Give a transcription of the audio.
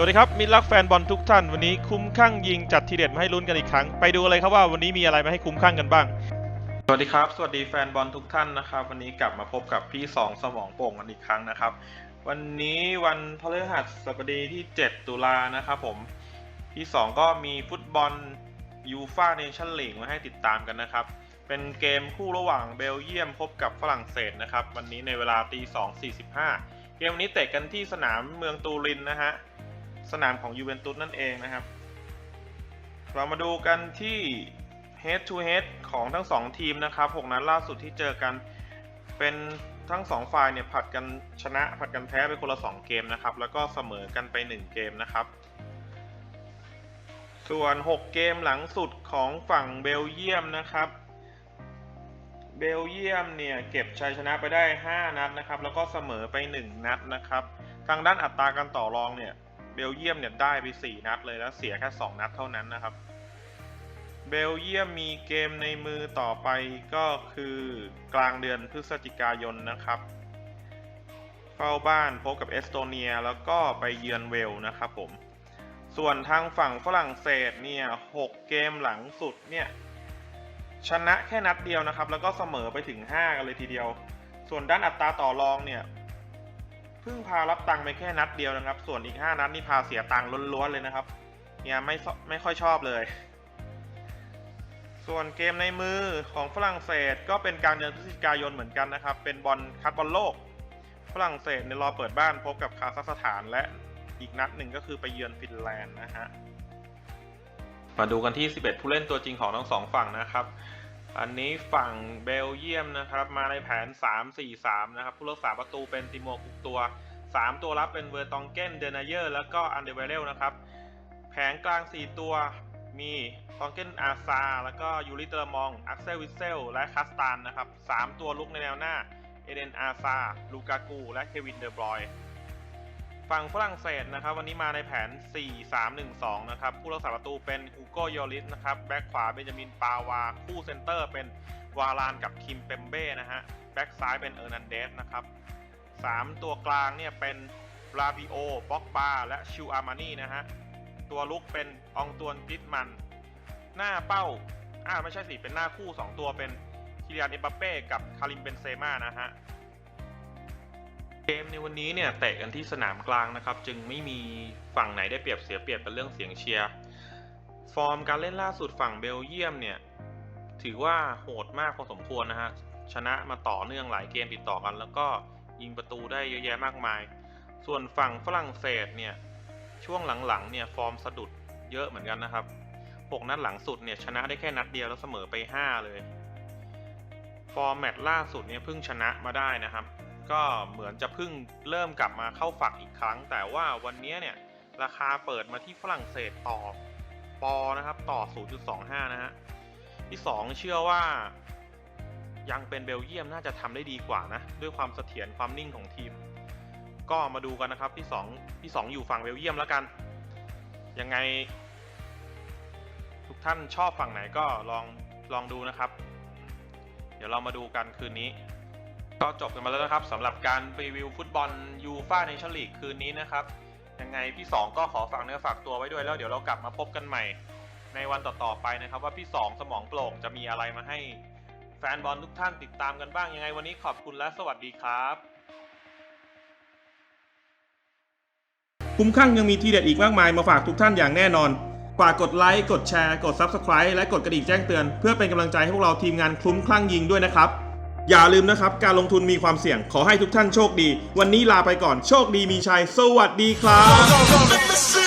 สวัสดีครับมิตรรักแฟนบอลทุกท่านวันนี้คุ้มข้างยิงจัดทีเด็ดมาให้ลุ้นกันอีกครั้ง ไปดูเลยครับว่าวันนี้มีอะไรมาให้คุ้มข้างกันบ้าง สวัสดีครับ สวัสดีแฟนบอลทุกท่านนะครับ วันนี้กลับมาพบกับพี่สองสมองโป่งกันอีกครั้งนะครับ วันนี้วันพฤหัสบดีที่ 7 ตุลานะครับผมพี่สองก็มีฟุตบอลยูฟาเนชั่นลีกมาให้ติดตามกันนะครับ เป็นเกมคู่ระหว่างเบลเยียมพบกับฝรั่งเศสนะครับวันนี้ในเวลาตี2.45เกมวันนี้เตะกันที่สนามเมืองตูรินนะฮะ สนามของยูเวนตุสนั่นเองนะครับ เรามาดูกันที่ head to head ของทั้งสองทีมนะครับ 6 นัดล่าสุดที่เจอกันเป็นทั้งสองฝ่ายเนี่ยผัดกันชนะผัดกันแพ้ไปคนละ 2 เกมนะครับ แล้วก็เสมอกันไป 1 เกมนะครับ ส่วน 6 เกมหลังสุดของฝั่งเบลเยียมนะครับเบลเยียมเนี่ยเก็บชัยชนะไปได้ 5 นัดนะครับ แล้วก็เสมอไป 1 นัดนะครับ ทางด้านอัตราการต่อรองเนี่ย เบลเยียมเนี่ยได้ไป 4 นัดเลยแล้วเสียแค่ 2 นัดเท่านั้นนะครับ เบลเยียมมีเกมในมือต่อไปก็คือกลางเดือนพฤศจิกายนนะครับเฝ้าบ้านพบกับเอสโตเนียแล้วก็ไปเยือนเวล์นะครับผม ส่วนทางฝั่งฝรั่งเศสเนี่ย 6 เกมหลังสุดเนี่ยชนะแค่นัดเดียวนะครับ แล้วก็เสมอไปถึง 5 กันเลยทีเดียว ส่วนด้านอัตราต่อรองเนี่ย พิ่งพารับตังค์ไปแค่นัดเดียวนะครับ ส่วนอีก 5 นัดนี่พาเสียตังค์ล้วนๆเลยนะครับเนี่ยไม่ไม่ค่อยชอบเลย ส่วนเกมในมือของฝรั่งเศสก็เป็นกลางเดือนพฤศจิกายนเหมือนกันนะครับ เป็นบอลคัดบอลโลก ฝรั่งเศสในรอเปิดบ้านพบกับคาซัคสถานและอีกนัดหนึ่งก็คือไปเยือนฟินแลนด์นะฮะ มาดูกันที่ 11 ผู้เล่นตัวจริงของทั้งสองฝั่งนะครับ อันนี้ฝั่งเบลเยียมนะครับ มาในแผน 3-4-3 นะครับ ผู้รักษาประตูเป็นติโมกุกตัว 3 ตัวรับเป็นเวอร์ตองเกนเดนเยอร์แล้วก็อันเดเวเรลนะครับ แผงกลาง 4 ตัวมีตองเกนอาซา แล้วก็ยูริเตอร์มอง อักเซลวิเซล และคาสตานนะครับ 3 ตัวลุกในแนวหน้า เอเดนอาซา ลูกากู และเควินเดอบรอย ฝั่งฝรั่งเศสนะครับ วันนี้มาในแผน 4-3-1-2 นะครับ ผู้รักษาประตูเป็นฮูโกโยลิสนะครับ แบ็กขวาเบนจามินปาวา คู่เซนเตอร์เป็นวารานกับคิมเปมเบ้นะฮะ แบ็กซ้ายเป็นเออร์นันเดสนะครับ 3 ตัวกลางเนี่ยเป็นลาบิโอบ็อกบาและชิวอามานี่นะฮะ ตัวลุกเป็นอองตวนกริดมัน หน้าเป้าอ่าไม่ใช่สิ เป็นหน้าคู่ 2 ตัวเป็นคิริยานเอมบัปเป้กับคาริมเบนเซม่านะฮะ ในวันนี้เนี่ยเตะกันที่สนามกลางนะครับ จึงไม่มีฝั่งไหนได้เปรียบเสียเปรียบเป็นเรื่องเสียงเชียร์ฟอร์มการเล่นล่าสุดฝั่งเบลเยียมเนี่ยถือว่าโหดมากพอสมควรนะฮะชนะมาต่อเนื่องหลายเกมติดต่อกัน แล้วก็ยิงประตูได้เยอะแยะมากมาย ส่วนฝั่งฝรั่งเศสเนี่ยช่วงหลังๆเนี่ยฟอร์มสะดุดเยอะเหมือนกันนะครับหกนัดหลังสุดเนี่ยชนะได้แค่นัดเดียวแล้วเสมอไป 5 เลย ฟอร์แมตล่าสุดเนี่ยเพิ่งชนะมาได้นะครับ ก็เหมือนจะเพิ่งเริ่มกลับมาเข้าฝักอีกครั้ง แต่ว่าวันนี้เนี่ยราคาเปิดมาที่ฝรั่งเศสต่อปอนะครับต่อ 0.25 นะฮะที่2เชื่อว่ายังเป็นเบลเยียมน่าจะทำได้ดีกว่านะ ด้วยความเสถียรความนิ่งของทีม ก็มาดูกันนะครับที่2ที่ 2 อยู่ฝั่งเบลเยียมแล้วกัน ยังไง ทุกท่านชอบฝั่งไหนก็ลองลองดูนะครับ เดี๋ยวเรามาดูกันคืนนี้ ก็จบกันมาแล้วนะครับสำหรับการรีวิวฟุตบอลยูฟาเนชั่นลีกคืนนี้นะครับ ยังไงพี่ 2 ก็ขอฝากเนื้อฝากตัวไว้ด้วยแล้วเดี๋ยวเรากลับมาพบกันใหม่ ในวันต่อๆไปนะครับ ว่าพี่ 2 สมองโปร่งจะมีอะไรมาให้แฟนบอลทุกท่านติดตามกันบ้าง ยังไงวันนี้ขอบคุณและสวัสดีครับคุ้มข้างยังมีทีเด็ดอีกมากมายมาฝากทุกท่านอย่างแน่นอนฝากกดไลค์กดแชร์ กด Subscribe และกดกระดิ่งแจ้งเตือน เพื่อเป็นกำลังใจให้พวกเราทีมงานคลุ้มคลั่งยิงด้วยนะครับ อย่าลืมนะครับ การลงทุนมีความเสี่ยงขอให้ทุกท่านโชคดี วันนี้ลาไปก่อนโชคดีมีชัยสวัสดีครับ